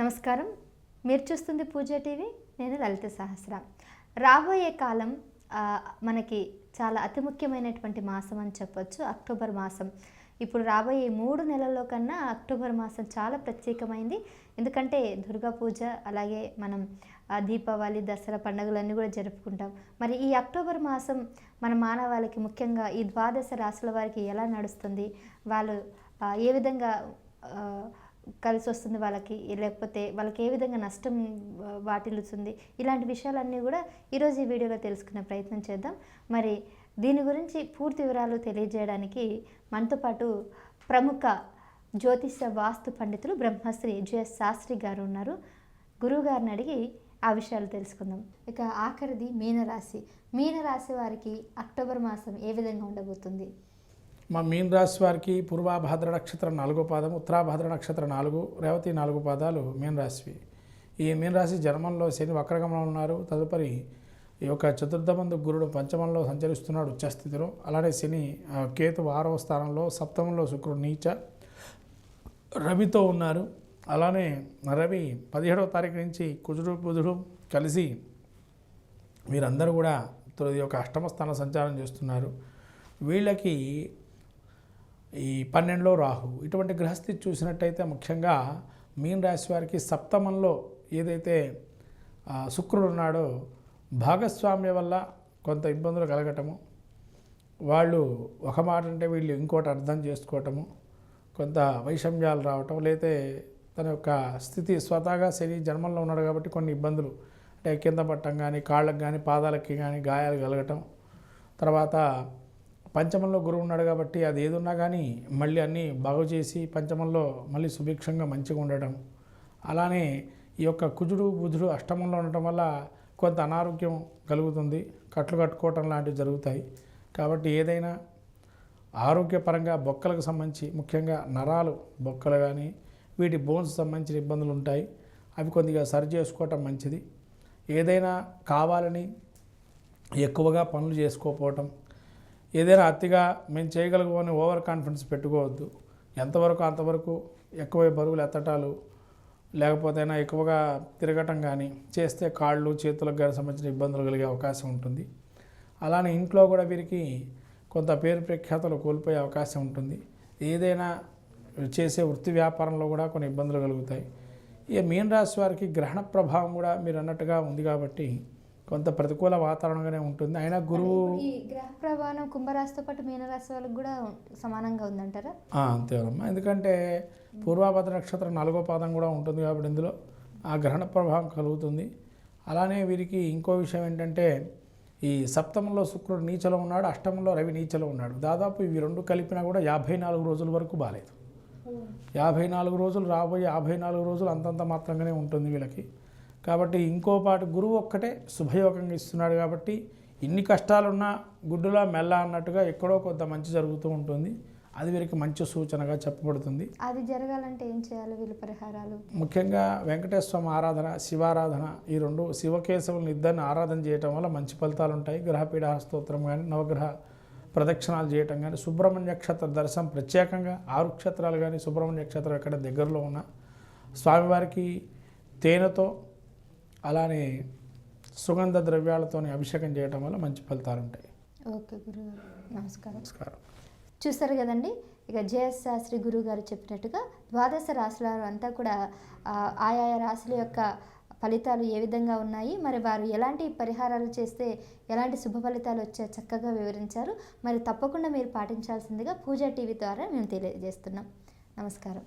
నమస్కారం. మీరు చూస్తుంది పూజ టీవీ నేను లలిత సహస్ర. రాబోయే కాలం మనకి చాలా అతి ముఖ్యమైనటువంటి మాసం అని చెప్పొచ్చు అక్టోబర్ మాసం. ఇప్పుడు రాబోయే మూడు నెలల్లో కన్నా అక్టోబర్ మాసం చాలా ప్రత్యేకమైంది. ఎందుకంటే దుర్గా పూజ అలాగే మనం దీపావళి దసరా పండుగలన్నీ కూడా జరుపుకుంటాం. మరి ఈ అక్టోబర్ మాసం మన మానవాళికి ముఖ్యంగా ఈ ద్వాదశ రాశుల వారికి ఎలా నడుస్తుంది? వాళ్ళు ఏ విధంగా కలిసి వస్తుంది వాళ్ళకి లేకపోతే వాళ్ళకి ఏ విధంగా నష్టం వాటిల్లుతుంది. ఇలాంటి విషయాలన్నీ కూడా ఈరోజు ఈ వీడియోలో తెలుసుకునే ప్రయత్నం చేద్దాం. మరి దీని గురించి పూర్తి వివరాలు తెలియజేయడానికి మనతో పాటు ప్రముఖ జ్యోతిష వాస్తు పండితులు బ్రహ్మశ్రీ జెఎస్ శాస్త్రి గారు ఉన్నారు. గురువు గారిని అడిగి ఆ విషయాలు తెలుసుకుందాం. ఇక ఆఖరిది మీనరాశి. మీనరాశి వారికి అక్టోబర్ మాసం ఏ విధంగా ఉండబోతుంది? మా మీన రాశి వారికి పూర్వాభాద్ర నక్షత్రం నాలుగో పాదం ఉత్తరాభాద్ర నక్షత్రం నాలుగు రేవతి నాలుగు పాదాలు మీన రాశివి. ఈ మీన రాశి జన్మంలో శని వక్రగమనం ఉన్నారు. తదుపరి ఈ యొక్క చతుర్థమందు గురుడు పంచమంలో సంచరిస్తున్నాడు ఉచ్చస్థితిలో. అలానే శని కేతు ఆరవ స్థానంలో సప్తమంలో శుక్రుడు నీచ రవితో ఉన్నారు. అలానే రవి పదిహేడవ తారీఖు నుంచి కుజుడు బుధుడు కలిసి వీరందరూ కూడా తొలి యొక్క అష్టమ స్థాన సంచారం చేస్తున్నారు. వీళ్ళకి ఈ పన్నెండులో రాహు. ఇటువంటి గ్రహస్థితి చూసినట్టయితే ముఖ్యంగా మీన రాశి వారికి సప్తమంలో ఏదైతే శుక్రుడు ఉన్నాడో భాగస్వామ్య వల్ల కొంత ఇబ్బందులు కలగటము వాళ్ళు ఒక మాట అంటే వీళ్ళు ఇంకోటి అర్థం చేసుకోవటము కొంత వైషమ్యాలు రావటం లేతే తన యొక్క స్థితి స్వతహాగా శని జన్మంలో ఉన్నాడు కాబట్టి కొన్ని ఇబ్బందులు అంటే కింద పట్టం కానీ కాళ్ళకి కానీ పాదాలకి కానీ గాయాలు కలగటం తర్వాత పంచమంలో గురువు ఉన్నాడు కాబట్టి అది ఏదున్నా కానీ మళ్ళీ అన్నీ బాగు చేసి పంచమంలో మళ్ళీ సుభిక్షంగా మంచిగా ఉండటం అలానే ఈ యొక్క కుజుడు బుధుడు అష్టమంలో ఉండటం వల్ల కొంత అనారోగ్యం కలుగుతుంది. కట్లు కట్టుకోవటం లాంటివి జరుగుతాయి. కాబట్టి ఏదైనా ఆరోగ్యపరంగా బొక్కలకు సంబంధించి ముఖ్యంగా నరాలు బొక్కలు కానీ వీటి బోన్స్ సంబంధించిన ఇబ్బందులు ఉంటాయి. అవి కొద్దిగా సరి చేసుకోవటం మంచిది. ఏదైనా కావాలని ఎక్కువగా పనులు చేసుకోకపోవటం ఏదైనా అతిగా మేము చేయగలగమని ఓవర్ కాన్ఫిడెన్స్ పెట్టుకోవద్దు. ఎంతవరకు అంతవరకు ఎక్కువ బరువులు ఎత్తటాలు లేకపోతేనా ఎక్కువగా తిరగటం కానీ చేస్తే కాళ్ళు చేతులకు కానీ సంబంధించిన ఇబ్బందులు కలిగే అవకాశం ఉంటుంది. అలానే ఇంట్లో కూడా వీరికి కొంత పేరు ప్రఖ్యాతలు కోల్పోయే అవకాశం ఉంటుంది. ఏదైనా చేసే వృత్తి వ్యాపారంలో కూడా కొన్ని ఇబ్బందులు కలుగుతాయి. ఇక మీన రాశి వారికి గ్రహణ ప్రభావం కూడా మీరు అన్నట్టుగా ఉంది కాబట్టి కొంత ప్రతికూల వాతావరణంగానే ఉంటుంది. అయినా గురువు ఈ గ్రహ ప్రభావం కుంభరాశితో పాటు మీనరాశి వాళ్ళకి కూడా సమానంగా ఉందంటారా? అంతేనమ్మా ఎందుకంటే పూర్వాభద్ర నక్షత్రం నాలుగో పాదం కూడా ఉంటుంది కాబట్టి ఇందులో ఆ గ్రహణ ప్రభావం కలుగుతుంది. అలానే వీరికి ఇంకో విషయం ఏంటంటే ఈ సప్తమంలో శుక్రుడు నీచలో ఉన్నాడు అష్టమంలో రవి నీచలో ఉన్నాడు. దాదాపు ఇవి రెండు కలిపినా కూడా యాభై నాలుగు రోజుల వరకు బాగాలేదు యాభై నాలుగు రోజులు రాబోయే యాభై నాలుగు రోజులు అంతంత మాత్రంగానే ఉంటుంది వీళ్ళకి. కాబట్టి ఇంకో పాటు గురువు ఒక్కటే శుభయోగంగా ఇస్తున్నాడు కాబట్టి ఇన్ని కష్టాలున్నా గుడ్డులా మెల్ల అన్నట్టుగా ఎక్కడో కొంత మంచి జరుగుతూ ఉంటుంది. అది వీరికి మంచి సూచనగా చెప్పబడుతుంది. అది జరగాలంటే ఏం చేయాలి? వీళ్ళు పరిహారాలు? ముఖ్యంగా వెంకటేశ్వర స్వామి ఆరాధన శివారాధన ఈ రెండు శివకేశవులను ఇద్దరిని ఆరాధన చేయటం వల్ల మంచి ఫలితాలు ఉంటాయి. గ్రహపీఠ స్తోత్రం కానీ నవగ్రహ ప్రదక్షిణాలు చేయటం కానీ సుబ్రహ్మణ్య నక్షత్ర దర్శనం ప్రత్యేకంగా ఆరు క్షేత్రాలు కానీ సుబ్రహ్మణ్య నక్షత్రం ఎక్కడ దగ్గరలో ఉన్న స్వామివారికి తేనెతో అలానే సుగంధ ద్రవ్యాలతోని అభిషేకం చేయటం వల్ల మంచి ఫలితాలు ఉంటాయి. ఓకే గురుగారు నమస్కారం. నమస్కారం. చూస్తారు కదండి ఇక జేఎస్ శాస్త్రి గురువు గారు చెప్పినట్టుగా ద్వాదశ రాశుల అంతా కూడా ఆయా రాశుల యొక్క ఫలితాలు ఏ విధంగా ఉన్నాయి మరి వారు ఎలాంటి పరిహారాలు చేస్తే ఎలాంటి శుభ ఫలితాలు వచ్చే చక్కగా వివరించారు. మరి తప్పకుండా మీరు పాటించాల్సిందిగా పూజా టీవీ ద్వారా మేము తెలియజేస్తున్నాం. నమస్కారం.